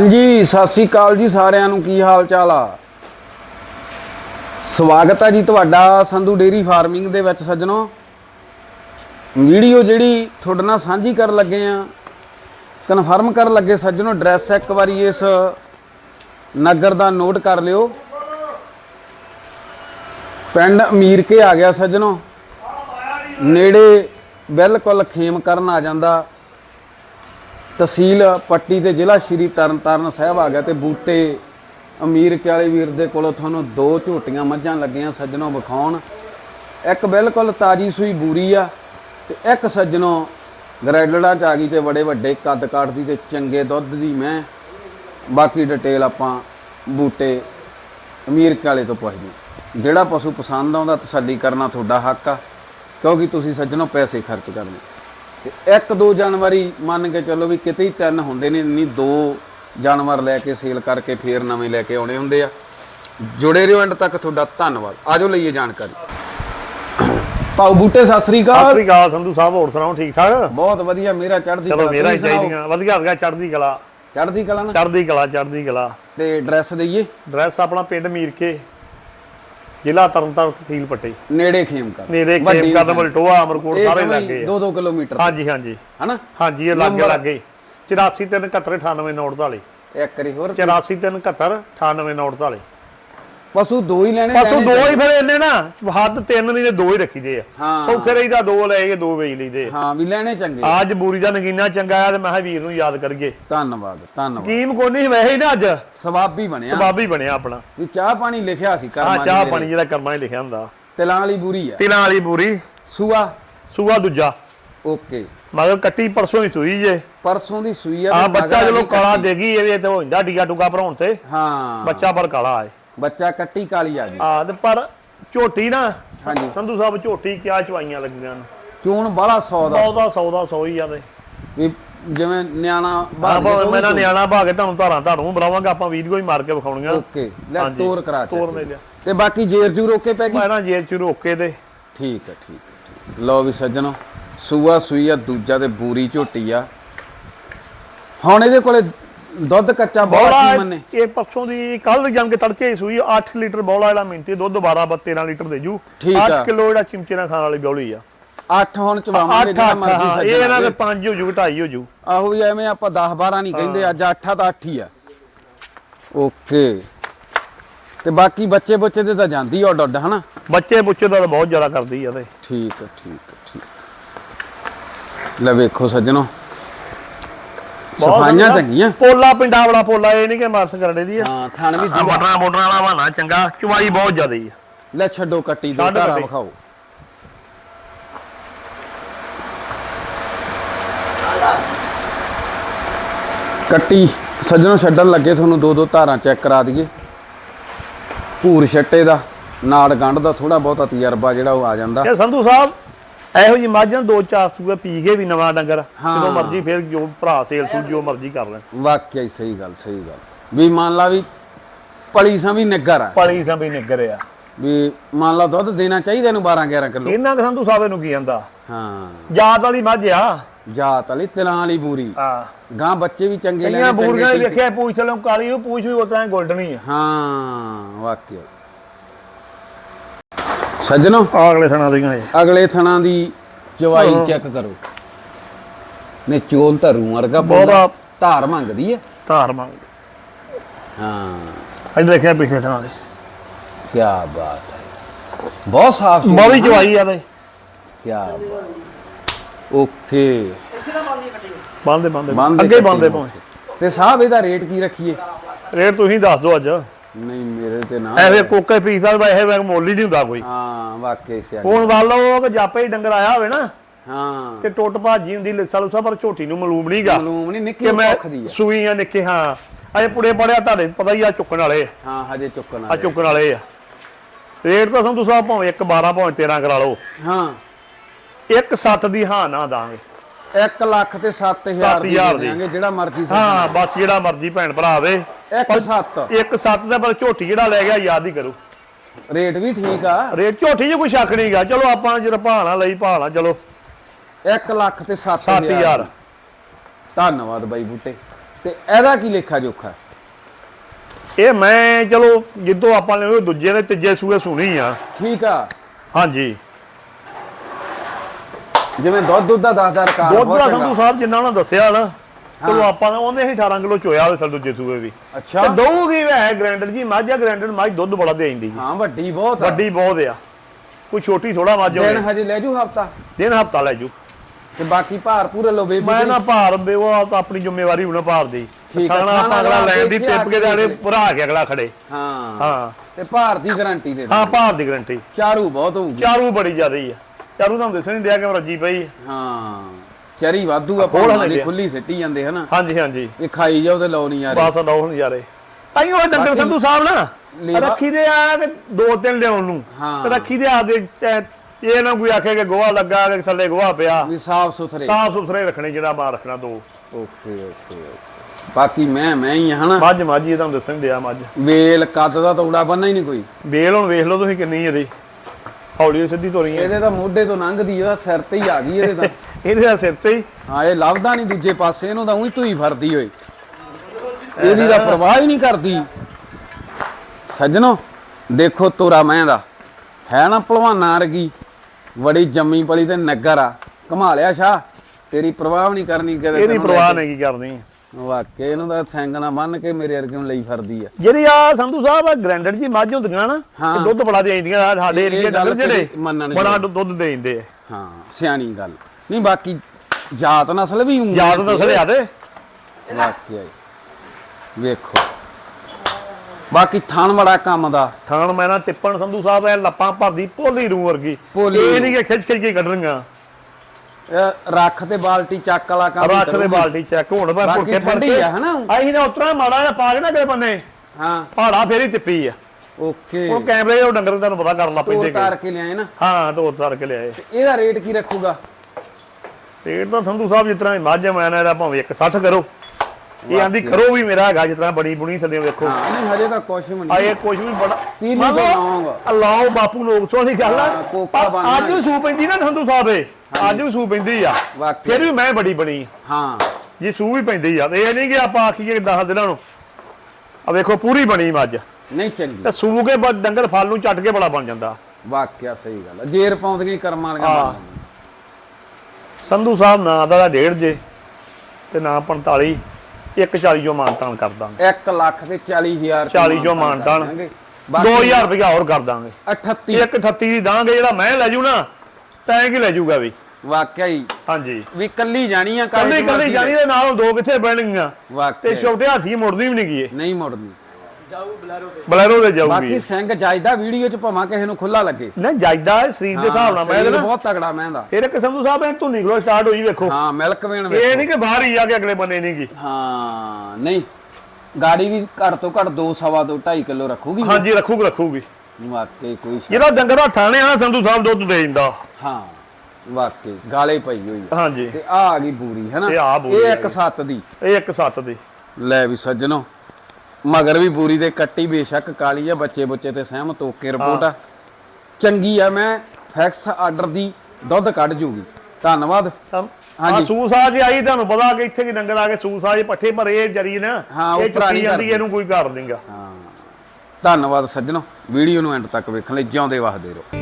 ਹਾਂਜੀ, ਸਤਿ ਸ੍ਰੀ ਅਕਾਲ ਜੀ ਸਾਰਿਆਂ ਨੂੰ। ਕੀ ਹਾਲ ਚਾਲ ਆ? ਸਵਾਗਤ ਆ ਜੀ ਤੁਹਾਡਾ ਸੰਧੂ ਡੇਰੀ ਫਾਰਮਿੰਗ ਦੇ ਵਿੱਚ ਸੱਜਣੋ। ਵੀਡੀਓ ਜਿਹੜੀ ਤੁਹਾਡੇ ਨਾਲ ਸਾਂਝੀ ਕਰਨ ਲੱਗੇ ਆ, ਕਨਫਰਮ ਕਰਨ ਲੱਗੇ ਸੱਜਣੋ, ਐਡਰੈਸ ਇੱਕ ਵਾਰੀ ਇਸ ਨਗਰ ਦਾ ਨੋਟ ਕਰ ਲਿਓ। ਪਿੰਡ ਅਮੀਰ ਕੇ ਆ ਗਿਆ ਸੱਜਣੋ। ਨੇੜੇ ਬਿਲਕੁਲ ਖੇਮ ਕਰਨ ਆ ਜਾਂਦਾ। ਤਹਿਸੀਲ ਪੱਟੀ ਤੇ ਜ਼ਿਲ੍ਹਾ ਸ਼੍ਰੀ ਤਰਨਤਾਰਨ ਸਾਹਿਬ ਆ ਗਿਆ ਤੇ ਬੂਟੇ ਅਮੀਰ ਕਿਆਲੇ ਵੀਰ ਦੇ ਕੋਲੋਂ ਤੁਹਾਨੂੰ ਦੋ ਝੋਟੀਆਂ ਮੱਝਾਂ ਲੱਗੀਆਂ ਸੱਜਣੋਂ ਵਿਖਾਉਣ। ਇੱਕ ਬਿਲਕੁਲ ਤਾਜੀ ਸੂਈ ਬੂਰੀ ਆ ਤੇ ਇੱਕ ਸੱਜਣੋਂ ਗ੍ਰੈਡਲੜਾ ਚ ਆ ਗਈ ਤੇ ਬੜੇ ਵੱਡੇ ਕੱਦ ਕਾਠ ਦੀ ਤੇ ਚੰਗੇ ਦੁੱਧ ਦੀ ਮੈਂ। ਬਾਕੀ ਡਿਟੇਲ ਆਪਾਂ ਬੂਟੇ ਅਮੀਰ ਕਿਆਲੇ ਤੋਂ ਪੁੱਛਦੇ ਜਿਹੜਾ ਪਸ਼ੂ ਪਸੰਦ ਆਉਂਦਾ ਤਸੱਲੀ ਕਰਨਾ ਤੁਹਾਡਾ ਹੱਕ ਆ, ਕਿਉਂਕਿ ਤੁਸੀਂ ਸੱਜਣੋਂ ਪੈਸੇ ਖਰਚ ਕਰਨੇ ਤੇ ਇੱਕ ਦੋ ਜਾਨਵਰੀ ਮੰਨ ਕੇ ਚੱਲੋ ਵੀ ਕਿਤੇ ਹੀ ਤਿੰਨ ਹੁੰਦੇ ਨੇ ਨਹੀਂ ਦੋ ਜਾਨਵਰ ਲੈ ਕੇ ਸੇਲ ਕਰਕੇ ਫੇਰ ਨਵੇਂ ਲੈ ਕੇ ਆਉਣੇ ਹੁੰਦੇ ਆ। ਜੁੜੇ ਰਹੋ ਐਂਡ ਤੱਕ ਤੁਹਾਡਾ ਧੰਨਵਾਦ। ਆਜੋ ਲਈਏ ਜਾਣਕਾਰੀ। ਪਾਉ ਬੂਟੇ ਸਤਿ ਸ੍ਰੀ ਸਤਿ ਅਕਾਲ ਸ੍ਰੀ ਅਕਾਲ ਸੰਧੂ ਸਾਹਿਬ ਹੋਰ ਸੁਣਾਓ ਠੀਕ ਠਾਕ? ਬਹੁਤ ਵਧੀਆ ਮੇਰਾ ਚੜ੍ਹਦੀ ਚਲੋ ਮੇਰਾ ਹੀ। ਚਾਹੀਦੀਆਂ ਵਧੀਆ ਵਧੀਆ ਚੜ੍ਹਦੀ ਕਲਾ। ਚੜ੍ਹਦੀ ਕਲਾ ਨਾ? ਚੜ੍ਹਦੀ ਕਲਾ ਚੜ੍ਹਦੀ ਕਲਾ। ਤੇ ਐਡਰੈਸ ਦਈਏ? ਐਡਰੈਸ ਆਪਣਾ ਪਿੰਡ ਮੀਰਕੇ ਜ਼ਿਲ੍ਹਾ ਤਰਨਤਾਰਨ ਤਹਿਸੀਲ ਪੱਟੀ। ਨੇੜੇ ਖੇਮ ਕਰ। ਨੇੜੇ ਵੱਡੀ ਖੇਮ। ਕਦਮ ਟੋਆ ਅਮਰਕੋਟ ਸਾਰੇ ਲੱਗੇ ਆ। ਦੋ ਦੋ ਕਿਲੋਮੀਟਰ ਹਾਂਜੀ ਹਾਂਜੀ। ਹਨਾ? ਹਾਂਜੀ ਇਹ ਲੱਗੇ? ਲੱਗੇ। 84 3 71 98 49 ਇੱਕ ਵਾਰੀ ਹੋਰ। 84 3 71 98 49 ਪਸ਼ੂ ਦੋ ਹੀ ਲੈਣੇ ਲੈਣੇ ਦੋ ਹੀ ਫਿਰ ਇੰਨੇ ਨਾ ਹੱਦ ਤਿੰਨ ਨਹੀਂ ਤੇ ਦੋ ਹੀ ਰੱਖੀਦੇ ਆ। ਹਾਂ। ਸੌਖੇ ਰਹੀਦਾ ਦੋ ਲੈ ਕੇ ਦੋ ਵੇਚ ਲਈਦੇ ਆ। ਹਾਂ ਵੀ ਲੈਣੇ ਚੰਗੇ ਅੱਜ ਬੂਰੀ ਦਾ ਨਗੀਨਾ ਚੰਗਾ ਆ ਤੇ ਮੈਂ ਕਿਹਾ ਵੀਰ ਨੂੰ ਯਾਦ ਕਰੀਏ। ਧੰਨਵਾਦ ਧੰਨਵਾਦ। ਸਕੀਮ ਕੋਈ ਨਹੀਂ ਵੈਸੇ ਹੀ ਨਾ ਅੱਜ। ਸਵਾਬੀ ਬਣਿਆ। ਸਬਾਬ ਹੀ ਬਣਿਆ ਆਪਣਾ। ਵੀ ਚਾਹ ਪਾਣੀ ਲਿਖਿਆ ਸੀ ਹਾਂ ਕਰਮਾਂ ਚਾਹ ਦੀ ਪਾਣੀ ਜਿਹੜਾ ਕਰਮਾਂ 'ਚ ਲਿਖਿਆ ਹੁੰਦਾ। ਤਿਲਾਂ ਵਾਲੀ ਬੂਰੀ ਆ। ਤਿਲਾਂ ਵਾਲੀ ਬੂਰੀ। ਸੂਆ। ਸੂਆ ਦੂਜਾ। ਓਕੇ। ਮਗਰ ਕੱਟੀ ਪਰਸੋਂ ਹੀ ਸੂਈ ਜੇ। ਪਰਸੋਂ ਦੀ ਸੂਈ ਆ ਆ ਤੇ ਬੱਚਾ ਮਗਰ ਵਾਲੀ ਕਾਲਾ ਕੱਟੀ। ਦੇਗੀ ਇਹਦੇ ਤੇ ਹੋ ਜਾਂਦਾ ਟੀਕਾ ਟੂਕਾ ਭਰਾਉਣ ਤੇ। ਹਾਂ। ਬੱਚਾ ਪਰ ਕਾਲਾ ਆਏ ਬੱਚਾ ਕੱਟੀ ਕਾਲੀ ਆ ਗਈ। ਆ ਤੇ ਪਰ ਝੋਟੀ ਨਾ ਹਾਂਜੀ। ਸੰਧੂ ਸਾਹਿਬ ਝੋਟੀ ਕਿਆ ਚਵਾਈਆਂ ਲੱਗੀਆਂ ਨੇ। ਚੂਣ ਬਾਲਾ 100 ਦਾ। 100 ਦਾ 100 ਦਾ 100 ਹੀ ਆ ਤੇ। ਵੀ ਜਿਵੇਂ ਨਿਆਣਾ ਬਾਹਰ ਆਪਾਂ ਮੈਂ ਨਾ ਨਿਆਣਾ ਭਾਗੇ ਤੁਹਾਨੂੰ ਧਾਰਾਂ ਧਾਰੂ ਬਰਾਵਾਂਗੇ ਆਪਾਂ ਵੀਡੀਓ ਹੀ ਮਾਰ ਕੇ ਵਿਖਾਉਣੀਆਂ। ਓਕੇ ਲੈ। ਤੋਰ ਕਰਾ ਤੋਰ। ਲੈ ਲਿਆ ਤੇ ਬਾਕੀ ਜੇਰ ਜੂ ਰੋਕੇ ਪੈ ਗਈ? ਮੈਂ ਨਾ ਜੇਲ੍ਹ ਚ ਰੋਕੇ ਦੇ ਠੀਕ ਹੈ ਠੀਕ ਹੈ ਹੈ। ਲਓ ਵੀ ਸੱਜਣੋ ਸੂਆ ਸੂਈ ਆ ਦੂਜਾ ਤੇ ਬੂਰੀ ਝੋਟੀ ਆ। ਹੁਣ ਇਹਦੇ ਕੋਲੇ ਦੁੱਧ ਕੱਚਾ ਬਹੁਤ ਬੋਲਾ ਕੀ ਮੰਨੇ ਇਹ ਪਰਸੋਂ ਦੀ ਕੱਲ ਜੰਮ ਕੇ ਤੜਕੇ ਹੀ ਸੂਈ 8 ਲੀਟਰ ਬੋਲਾ ਜਿਹੜਾ ਮਿੰਟੀ ਦੁੱਧ 12 13 ਲੀਟਰ ਦੇ ਜੂ। ਠੀਕ ਆ। 8 ਕਿਲੋ ਜਿਹੜਾ ਚਿਮਚੇ ਨਾਲ ਖਾਣ ਵਾਲੀ ਬੌਲੀ ਆ। 8 ਹੁਣ ਚਵਾਵਾਂਗੇ 8 ਜਿਹੜਾ 8 ਮਰਜ਼ੀ ਹਾਂ ਇਹ ਇਹਨਾਂ ਦੇ ਦੇ 5 ਹੋ ਜੂ 2.5 ਹੋ ਜੂ। ਆਹੋ ਵੀ ਐਵੇਂ ਆਪਾਂ 10 12 ਨਹੀਂ ਕਹਿੰਦੇ ਅੱਜ 8 ਤਾਂ 8 ਹੀ ਆ। ਓਕੇ। ਤੇ ਬਾਕੀ ਬੱਚੇ ਬੱਚੇ ਦੇ ਤਾਂ ਜਾਂਦੀ ਆ ਡੱਡ ਹਨਾ? ਬੱਚੇ ਬੁੱਚੇ ਦਾ ਤਾਂ ਬਹੁਤ ਜ਼ਿਆਦਾ ਕਰਦੀ ਆ ਤੇ। ਠੀਕ ਹੈ ਠੀਕ ਠੀਕ ਲੈ ਵੇਖੋ ਸੱਜਣੋ। ਸਫਾਈਆਂ। ਚੰਗੀਆਂ। ਪੋਲਾ ਪਿੰਡਾ ਵਾਲਾ ਪੋਲਾ ਇਹ ਨਹੀਂ ਕਿ ਮਰਸ ਕਰਨੇ ਦੀ ਆ। ਹਾਂ ਥਣ ਵੀ ਆ ਬਟਨਾ ਬੋਟਣਾ ਵਾਲਾ ਬਹਾਨਾ ਚੰਗਾ ਚੁਵਾਈ ਬਹੁਤ ਜ਼ਿਆਦਾ ਹੀ ਆ। ਲੈ ਛੱਡੋ ਕੱਟੀ ਦੋ ਧਾਰਾ। ਵਿਖਾਓ। ਕੱਟੀ ਸੱਜਣੋ ਛੱਡਣ ਲੱਗੇ ਤੁਹਾਨੂੰ ਦੋ ਦੋ ਧਾਰਾਂ ਚੈੱਕ ਕਰਾ ਦਈਏ। ਭੂਰ ਛੱਟੇ ਦਾ ਨਾੜ ਗੰਢ ਦਾ ਥੋੜਾ ਬਹੁਤਾ ਤਜਰਬਾ ਜਿਹੜਾ ਉਹ ਆ ਜਾਂਦਾ। ਇਹ ਸੰਧੂ ਸਾਹਿਬ ਇਹੋ ਜੀ ਮਾਝਾਂ ਦੋ ਚਾਰ ਸੂਏ ਪੀ ਕੇ ਵੀ ਨਵਾਂ ਡੰਗਰ ਹਾਂ। ਜਦੋਂ ਮਰਜ਼ੀ ਫਿਰ ਜੋ ਭਰਾ ਸੇਲ ਸੂ ਜੋ ਮਰਜ਼ੀ ਕਰ ਲੈਣ। ਵਾਕਿਆ ਹੀ ਸਹੀ ਗੱਲ ਸਹੀ ਗੱਲ। ਵੀ ਮੰਨ ਲਾ ਵੀ ਪਲੀ ਸਾਂ ਵੀ ਨਿੱਗਰ ਆ। ਪਲੀ ਸਾਂ ਵੀ ਨਿੱਗਰ ਆ। ਵੀ ਮੰਨ ਲਾ ਦੁੱਧ ਦੇਣਾ ਚਾਹੀਦਾ ਇਹਨੂੰ 12 11 ਕਿਲੋ। ਇਹਨਾਂ ਕਿ ਸੰਧੂ ਸਾਹਿਬ ਇਹਨੂੰ ਕੀ ਜਾਂਦਾ ਹਾਂ। ਜਾਤ ਵਾਲੀ ਮੱਝ ਆ। ਜਾਤ ਵਾਲੀ ਤਿਲਾਂ ਵਾਲੀ ਬੂਰੀ। ਹਾਂ। ਗਾਂ ਬੱਚੇ ਵੀ ਚੰਗੇ ਕਈਆਂ ਲੈਣੇ ਬੂਰੀਆਂ ਚੰਗੇ ਵੇਖਿਆ ਪੂਛ ਚਲੋਂ ਕਾਲੀ ਉਹ ਪੂਛ ਵੀ ਉਤਰਾ 골ਡਨ ਹੀ ਆ। ਹਾਂ ਵਾਕਿਆ। ਸੱਜਣੋ। ਅਗਲੇ ਥਣਾ ਦੀਆਂ ਇਹ ਅਗਲੇ ਥਣਾ ਦੀ ਚਵਾਈ ਚੈੱਕ ਕਰੋ। ਨੇ ਚੋਲ ਧਰੂ ਵਰਗਾ ਬਹੁਤਾ- ਧਾਰ ਮੰਗਦੀ ਹੈ ਧਾਰ ਮੰਗ ਹਾਂ। ਇੱਧਰ ਦੇਖਿਆ ਪਿਛਲੇ ਥਣਾ ਦੇ। ਕੀ ਬਾਤ ਹੈ। ਬਹੁਤ ਸਾਫ਼ ਬੜੀ ਚਵਾਈ ਆ ਤੇ। ਕੀ ਓਕੇ। ਬੰਦੇ ਬੰਦ ਅੱਗੇ ਬੰਦੇ ਪਹੁੰਚ ਤੇ। ਸਾਹਿਬ ਇਹਦਾ ਰੇਟ ਕੀ ਰੱਖੀਏ? ਰੇਟ ਤੁਸੀਂ ਦੱਸ ਦਿਓ ਅੱਜ। ਨਹੀਂ ਮੇਰੇ ਤੇ ਨਾ ਐਵੇਂ ਕੋਕੇ ਪੀਸ ਦਾ ਵੈਸੇ ਵੈਸੇ ਮੁੱਲ ਨਹੀਂ ਹੁੰਦਾ ਕੋਈ। ਹਾਂ ਵਾਕਿਆ ਸਿਆ ਹੁਣ ਵੱਲ ਕਿ ਜਾਪੇ ਹੀ ਡੰਗਰ ਆਇਆ ਹੋਵੇ ਨਾ ਹਾਂ। ਤੇ ਟੁੱਟ ਭਾਜੀ ਹੁੰਦੀ ਲਿੱਸਾ ਲੁੱਸਾ ਪਰ ਝੋਟੀ ਨੂੰ ਮਲੂਮ ਨਹੀਂਗਾ ਮਾਲੂਮ ਨਹੀਂ ਨਿੱਕੀ ਭੁੱਖ ਦੀ ਆ। ਸੂਈਆਂ ਨਿੱਕੇ ਹਾਂ। ਅਜੇ ਪੁੜੇ ਪੜਿਆ ਤੁਹਾਡੇ ਪਤਾ ਹੀ ਆ ਚੁੱਕਣ ਵਾਲੇ। ਹਾਂ ਹਜੇ ਚੁੱਕਣ ਆ ਵਾਲੇ। ਚੁੱਕਣ ਵਾਲੇ ਆ। ਰੇਟ ਤਾਂ ਸੰਧੂ ਸਾਹਿਬ ਭਾਵੇਂ 1 12 ਭਾਵੇਂ 13 ਕਰਾ ਲਓ। ਹਾਂ। 1 7 ਦੀ ਹਾਂ ਨਾ ਦਾਂਗੇ। 1 ਲੱਖ ਤੇ 7000 ਸੱਤ ਦੀ ਹਜ਼ਾਰ ਦੇ ਦੀ। ਦਿਆਂਗੇ ਜਿਹੜਾ ਮਰਜ਼ੀ ਹਾਂ ਬਸ ਜਿਹੜਾ ਮਰਜ਼ੀ ਭੈਣ ਭਰਾ ਆਵੇ। 1 7 1 7 ਦਾ ਪਰ ਝੋਟੀ ਜਿਹੜਾ ਲੈ ਗਿਆ ਯਾਦ ਹੀ ਕਰੂ। ਰੇਟ ਵੀ ਠੀਕ ਆ। ਰੇਟ ਝੋਟੀ 'ਚ ਕੋਈ ਸ਼ੱਕ ਨਹੀਂਗਾ ਚਲੋ ਆਪਾਂ ਜਿਹੜਾ ਭਾਣਾ ਲਈ ਭਾਣਾ ਚਲੋ। 1 ਲੱਖ ਤੇ 7000 7000 ਧੰਨਵਾਦ ਬਾਈ ਬੂਟੇ। ਤੇ ਇਹਦਾ ਕੀ ਲੇਖਾ ਜੋਖਾ? ਇਹ ਮੈਂ ਚਲੋ ਜਿੱਦੋਂ ਆਪਾਂ ਨੇ ਦੂਜੇ ਦੇ ਤੀਜੇ ਸੂਏ ਸੁਣੀ ਆ। ਠੀਕ ਆ। ਹਾਂਜੀ। ਜਿਵੇਂ ਦੁੱਧ ਦੁੱਧ ਦਾ 10000 ਕਾਰ ਦੁੱਧ ਦਾ। ਸੰਧੂ ਸਾਹਿਬ ਜਿੰਨਾ ਉਹਨਾਂ ਦੱਸਿਆ ਨਾ ਚਲੋ ਆਪਾਂ ਨੇ ਉਹਦੇ ਹੀ 18 ਕਿਲੋ ਚੋਇਆ ਉਹਦੇ ਸਲ ਦੂਜੇ ਸੂਏ ਵੀ। ਅੱਛਾ। ਤੇ ਦਊਗੀ ਵੈ ਗ੍ਰੈਂਡਰ ਜੀ ਮੱਝ ਆ ਗ੍ਰੈਂਡਰ ਮੱਝ ਦੁੱਧ ਬੜਾ ਦੇ ਜਾਂਦੀ ਜੀ। ਹਾਂ ਵੱਡੀ ਬਹੁਤ ਆ। ਵੱਡੀ ਬਹੁਤ ਆ। ਕੋਈ ਛੋਟੀ ਥੋੜਾ ਮੱਝ ਦਿਨ ਹੋਵੇ ਹਜੇ ਲੈ ਜੂ ਹਫਤਾ? ਦਿਨ ਹਫਤਾ ਲੈ ਜੂ। ਤੇ ਬਾਕੀ ਭਾਰ ਪੂਰੇ ਲੋ ਬੇਬੀ ਮੈਂ ਨਾ ਭਾਰ ਬੇਵਾ ਤਾਂ ਆਪਣੀ ਜ਼ਿੰਮੇਵਾਰੀ ਹੁਣ ਭਾਰ ਦੀ। ਠੀਕ ਖਾਣਾ ਖਾਣਾ ਆਪਾਂ ਅਗਲਾ ਲੈਣ ਦੀ ਟਿੱਪ ਕੇ ਜਾਣੇ ਭਰਾ ਕੇ ਅਗਲਾ ਖੜੇ। ਹਾਂ। ਹਾਂ। ਤੇ ਭਾਰ ਦੀ ਗਾਰੰਟੀ ਦੇ ਹਾਂ ਭਾਰ ਦੀ ਗਰੰਟੀ ਚਾਰੂ ਬਹੁਤ ਹੋਊਗੀ। ਚਾਰੂ ਬੜੀ ਜ਼ਿਆਦਾ ਹੀ ਆ। ਚਾਰੂ ਤੁਹਾਨੂੰ ਦੱਸਣ ਨਹੀਂ ਦਿਆ ਕਿ ਰੱਜੀ ਪਈ ਆ। ਹਾਂ। ਚਰੀ ਵਾਧੂ ਆ ਭਾਵਾਂ ਹਲੇ ਦੀ ਆ। ਖੁੱਲੀ ਸਿੱਟੀ ਜਾਂਦੇ ਹਨਾ। ਹਾਂਜੀ ਹਾਂਜੀ। ਇਹ ਖਾਈ ਜਾਓ ਤੇ ਲਾਉ ਨਹੀਂ ਯਾਰ। ਬਸ ਲਓ ਹੁਣ ਯਾਰੇ ਤਾਈ ਉਹ ਡੰਗਰ ਸੰਧੂ ਸਾਹਿਬ ਨਾ ਲੀਵਾ- ਰੱਖੀ ਦੇ ਆ ਕਿ ਦੋ ਤਿੰਨ ਲਿਆਉਣ ਨੂੰ। ਹਾਂ। ਤੇ ਰੱਖੀ ਦੇ ਆ ਦੇ ਚ- ਇਹ ਨਾ ਕੋਈ ਆਖੇ ਕਿ ਗੋਹਾ ਲੱਗਾ ਕਿ ਥੱਲੇ ਗੋਹਾ ਪਿਆ। ਵੀ ਸਾਫ਼ ਸੁਥਰੇ। ਸਾਫ਼ ਸੁਥਰੇ ਰੱਖਣੇ ਜਿਹੜਾ ਬਾਹਰ ਰੱਖਣਾ ਦੋ। Okay okay. ਬਾਕੀ ਮੈਂ ਮੈਂ ਹੀ ਆ, ਹਨਾ। ਮੱਝ ਮੱਝ ਇਹ ਤੁਹਾਨੂੰ ਦੱਸਣ ਦਿਆ ਮੱਝ। ਵੇਲ ਕੱਦ ਦਾ ਤੌੜਾ ਬੰਨਾ ਹੀ ਨਹੀਂ ਕੋਈ। ਬੇਲ ਹੁਣ ਵੇਖ ਲਓ ਤੁਸੀਂ ਕਿੰਨੀ ਇਹਦੀ। ਹੌਲੀ ਸਿੱਧੀ ਤੋਰੀ ਹੈ। ਇਹਦੇ ਤਾਂ ਮੋਢੇ ਤੋਂ ਲੰਘਦੀ ਉਹਦਾ ਸਿਰ ਤੇ ਹੀ ਆ ਗਈ ਇਹਦੇ ਤਾਂ। ਇਹਦੇ ਦਾ ਸਿਰ ਤੇ ਹੀ। ਹਾਂ ਇਹ ਲੱਭਦਾ ਨਹੀਂ ਦੂਜੇ ਪਾਸੇ ਇਹਨੂੰ ਤਾਂ ਉਹੀ ਧੂਈ ਫਰਦੀ ਹੋਏ ਇਹਦੀ ਤਾਂ ਪਰਵਾਹ ਹੀ ਨਹੀਂ ਕਰਦੀ। ਸੱਜਣੋ ਦੇਖੋ ਤੋਰਾ ਮੈਂ ਦਾ। ਹੈ ਨਾ ਭਲਵਾਨਾਂ ਵਰਗੀ ਬੜੀ ਜੰਮੀ ਪਲੀ ਤੇ ਨਗਰ ਆ। ਕਮਾ ਲਿਆ ਸ਼ਾ ਤੇਰੀ ਪਰਵਾਹ ਨਹੀਂ ਕਰਨੀ ਕਦੇ ਇਹਦੀ ਪਰਵਾਹ ਨਹੀਂ ਕੀ ਕਰਨੀ। ਕੇ। ਵਾਕਿਆ ਇਹਨੂੰ ਤਾਂ ਸਿੰਘ ਨਾ ਬੰਨ ਕੇ ਮੇਰੇ ਵਰਗੇ ਨੂੰ ਲਈ ਫਰਦੀ ਆ। ਜਿਹੜੀ ਆ ਸੰਧੂ ਸਾਹਿਬ ਗ੍ਰੈਂਡਡ ਜੀ ਮੱਝ ਹੁੰਦੀਆਂ ਨਾ ਦੁੱਧ ਬੜਾ ਦੇ ਜਾਂਦੀਆਂ ਆ ਸਾਡੇ ਗੱਲ ਡੰਗਰ ਜਿਹੜੇ ਬੜਾ। ਦੁੱਧ ਦੇ ਜਾਂਦੇ ਆ। ਹਾਂ ਸਿਆਣੀ ਗੱਲ। ਨਹੀਂ ਬਾਕੀ ਜਾਤ ਨਸਲ ਵੀ ਊਂ ਯਾਦ ਤਾਂ ਸੜਿਆ ਤੇ ਵਾਕਿਆ ਹੀ। ਵੇਖੋ। ਬਾਕੀ ਥਣ ਬੜਾ ਕੰਮ ਦਾ। ਥਾਣ ਮੈਂ ਨਾ ਤਿੱਪਣ ਸੰਧੂ ਸਾਹਿਬ ਐ ਲੱਪਾਂ ਭਰਦੀ ਭੋਲੀ ਰੂ ਵਰਗੀ। ਭੋਲੀ ਇਹ। ਨਹੀਂ ਕਿ ਖਿੱਚ ਖਿੱਚ ਕੇ ਕੱਢਣੀਆਂ। ਇਹ ਰੱਖ ਤੇ ਬਾਲਟੀ ਚੱਕ ਵਾਲਾ ਕੰਮ ਰੱਖ ਦੇ ਕਰੂਗੀ। ਬਾਲਟੀ ਚੈੱਕ ਹੁਣ ਮੈਂ ਬਾਕੀ ਭੁੱਖੇ ਠੰਡੀ ਆ ਹਨਾ? ਆਹੀ ਨਾ ਉਤਰਾ ਮਾੜਾ ਜਿਹਾ ਪਾ ਕੇ ਨਾ ਕਿਤੇ ਬੰਨੇ। ਹਾਂ। ਪਹਾੜਾ ਫੇਰ ਤਿੱਪੀ ਆ। ਓਕੇ। ਉਹ ਕੈਮਰੇ ਉਹ ਡੰਗਰ ਤੁਹਾਨੂੰ ਪਤਾ ਲੱਗ ਤੋਰ ਪੈਂਦੇ ਤਾਰ ਕੇ ਲਿਆਏ ਨਾ। ਹਾਂ ਤੋਰ ਤਾਰ ਕੇ ਲਿਆਏ। ਇਹਦਾ ਰੇਟ ਕੀ ਰੱਖੂਗਾ? ਰੇਟ ਤਾਂ ਸੰਧੂ ਸਾਹਿਬ ਜਿਸ ਤਰ੍ਹਾਂ ਮਾਝਾ ਮੈਂ ਇਹਦਾ ਭਾਵੇਂ 160 ਕਰੋ। ਇਹ ਆਂਦੀ ਕਰੋ ਵੀ ਮੇਰਾ ਹੈਗਾ ਜਿਸ ਤਰ੍ਹਾਂ ਬਣੀ ਬੁਣੀ ਥੱਲੇ ਵੇਖੋ। ਹਾਂ ਨਹੀਂ ਹਜੇ ਤਾਂ ਕੁਛ ਵੀ ਨਹੀਂ। ਇਹ ਕੁਝ ਵੀ ਬੜਾ ਤੀਲੀ ਬਣਾਉਂਗਾ। ਅੱਲਾਹ ਬਾਪੂ ਲੋਕ ਸੋ ਦੀ ਗੱਲ ਆ। ਅੱਜ ਸੂ ਪੈਂਦੀ ਨਾ ਸੰਧੂ ਸਾਹਿਬ ਇਹ। ਅੱਜ ਵੀ ਸੂ ਪੈਂਦੀ ਆ। ਫਿਰ ਵੀ ਮੈਂ ਬੜੀ ਬਣੀ। ਹਾਂ। ਜੀ ਸੂ ਵੀ ਪੈਂਦੀ ਆ। ਇਹ ਨਹੀਂ ਕਿ ਆਪਾਂ ਆਖੀਏ ਕਿ 10 ਦਿਨਾਂ ਨੂੰ। ਆ ਵੇਖੋ ਪੂਰੀ ਬਣੀ ਮੱਝ ਨਹੀਂ ਚੰਗੀ। ਤੇ ਸੂ ਕੇ ਡੰਗਰ ਫਲ ਨੂੰ ਚੱਟ ਕੇ ਬੜਾ ਬਣ ਜਾਂਦਾ। ਵਾਕਿਆ ਸਹੀ ਗੱਲ ਆ। ਜੇਰ ਪਾਉਂਦੀਆਂ ਕਰਮਾਂ ਵਾਲੀਆਂ। ਸੰਧੂ ਸਾਹਿਬ ਨਾਂ ਦਾ ਡੇਢ ਜੇ ਤੇ ਨਾਂ 45 140 ਜੋ ਮਾਨਤਾਨ ਕਰ ਦਾਂਗੇ। ਇੱਕ ਲੱਖ ਤੇ 40000 40 ਜੋ ਮਾਨਤਾਨ 2000 ਰੁਪਇਆ ਹੋਰ ਕਰ ਦਾਂਗੇ। 38 ਇੱਕ 38 ਦੀ ਦਾਂਗੇ ਜਿਹੜਾ ਮੈਂ ਲੈ ਜੂ ਨਾ ਤੈਂ ਕੀ ਲੈ ਜੂਗਾ ਵੀ? ਵਾਕਿਆ ਹੀ। ਹਾਂਜੀ। ਵੀ ਕੱਲੀ ਜਾਣੀ ਆ ਕੱਲੀ ਕੱਲੀ ਜਾਣੀ ਦੇ ਨਾਲ ਦੋ ਕਿੱਥੇ ਬਹਿਣਗੀਆਂ ਤੇ ਛੋਟੇ ਹਾਥੀ ਮੁੜਦੀ ਵੀ ਨਹੀਂ ਗਈ ਨਹੀਂ ਮੁੜਨੀ ਬਲੈਰੋ ਦੇ ਜਾਊਗੀ। ਬਾਕੀ ਸਿੰਘ ਜਾਇਦਾ ਵੀਡੀਓ ਚ ਭਾਵੇਂ ਕਿਸੇ ਨੂੰ ਖੁੱਲਾ ਲੱਗੇ। ਨਾ ਜਾਇਦਾ ਸਰੀਰ ਦੇ ਹਿਸਾਬ ਨਾਲ ਮੈਂ ਸਰੀਰ ਬਹੁਤ ਤਗੜਾ ਮਹਿੰਦਾ ਫਿਰ ਇੱਕ ਸੰਧੂ ਸਾਹਿਬ ਐ ਧੁੰਨੀ ਖਲੋ ਸਟਾਰਟ ਹੋਈ ਵੇਖੋ। ਹਾਂ ਮਿਲਕ ਵੇਣ ਇਹ ਵੇਖੋ। ਨਹੀਂ ਕਿ ਬਾਹਰ ਹੀ ਆ ਕੇ ਅਗਲੇ ਬੰਨੇ ਨਹੀਂ ਗਈ ਹਾਂ ਨਹੀਂ। ਗਾੜੀ ਵੀ ਘੱਟ ਤੋਂ ਘੱਟ 2 ਸਵਾ 2 2.5 ਕਿਲੋ ਰੱਖੂਗੀ ਹਾਂਜੀ ਰੱਖੂਗੀ ਰੱਖੂਗੀ। ਵਾਕਈ ਕੋਈ ਸ਼ੱਕ- ਜਿਹੜਾ ਡੰਗਰ ਦਾ ਥਾਣੇ ਆ ਸੰਧੂ ਸਾਹਿਬ ਦੁੱਧ ਦੇ ਦਿੰਦਾ। ਹਾਂ ਵਾਕਈ ਗਾਲੇ ਪਈ ਹੋਈ ਆ। ਹਾਂਜੀ। ਤੇ ਆ ਆ ਗਈ ਬੂਰੀ ਹੈ ਨਾ? ਇਹ ਆਹ ਬੂਰੀ ਇਹ ਆ ਇੱਕ ਸੱਤ ਦੀ। ਇਹ ਇੱਕ ਸੱਤ ਦੀ। ਲੈ ਵੀ ਸੱਜਣੋ ਮਗਰ ਵੀ ਬੂਰੀ ਦੇ ਕੱਟੀ ਬੇਸ਼ੱਕ ਕਾਲੀ ਆ ਬੱਚੇ ਬੱਚੇ ਤੇ ਸਹਿਮਤ ਓਕੇ ਰਿਪੋਰਟ ਆ? ਚੰਗੀ ਆ ਮੈਂ ਫੈਕਸ ਆਰਡਰ ਦੀ ਦੁੱਧ ਕੱਢ ਜੂਗੀ। ਧੰਨਵਾਦ। ਹਾਂਜੀ। ਸੂਸਾਜ ਆਈ ਤੁਹਾਨੂੰ ਪਤਾ ਕਿ ਇੱਥੇ ਕੀ ਡੰਗਰ ਆ ਕੇ ਸੂਸਾਜ ਪੱਠੇ ਭਰੇ ਜਰੀ ਨਾ ਇਹ ਚੁੱਕੀ ਜਾਂਦੀ। ਇਹਨੂੰ ਕੋਈ ਕਰ ਦੇਗਾ ਹਾਂ। ਧੰਨਵਾਦ ਸੱਜਣੋ ਵੀਡੀਓ ਨੂੰ ਐਂਡ ਤੱਕ ਵੇਖਣ ਲਈ ਜਿਉਂਦੇ ਵਸਦੇ ਰਹੋ।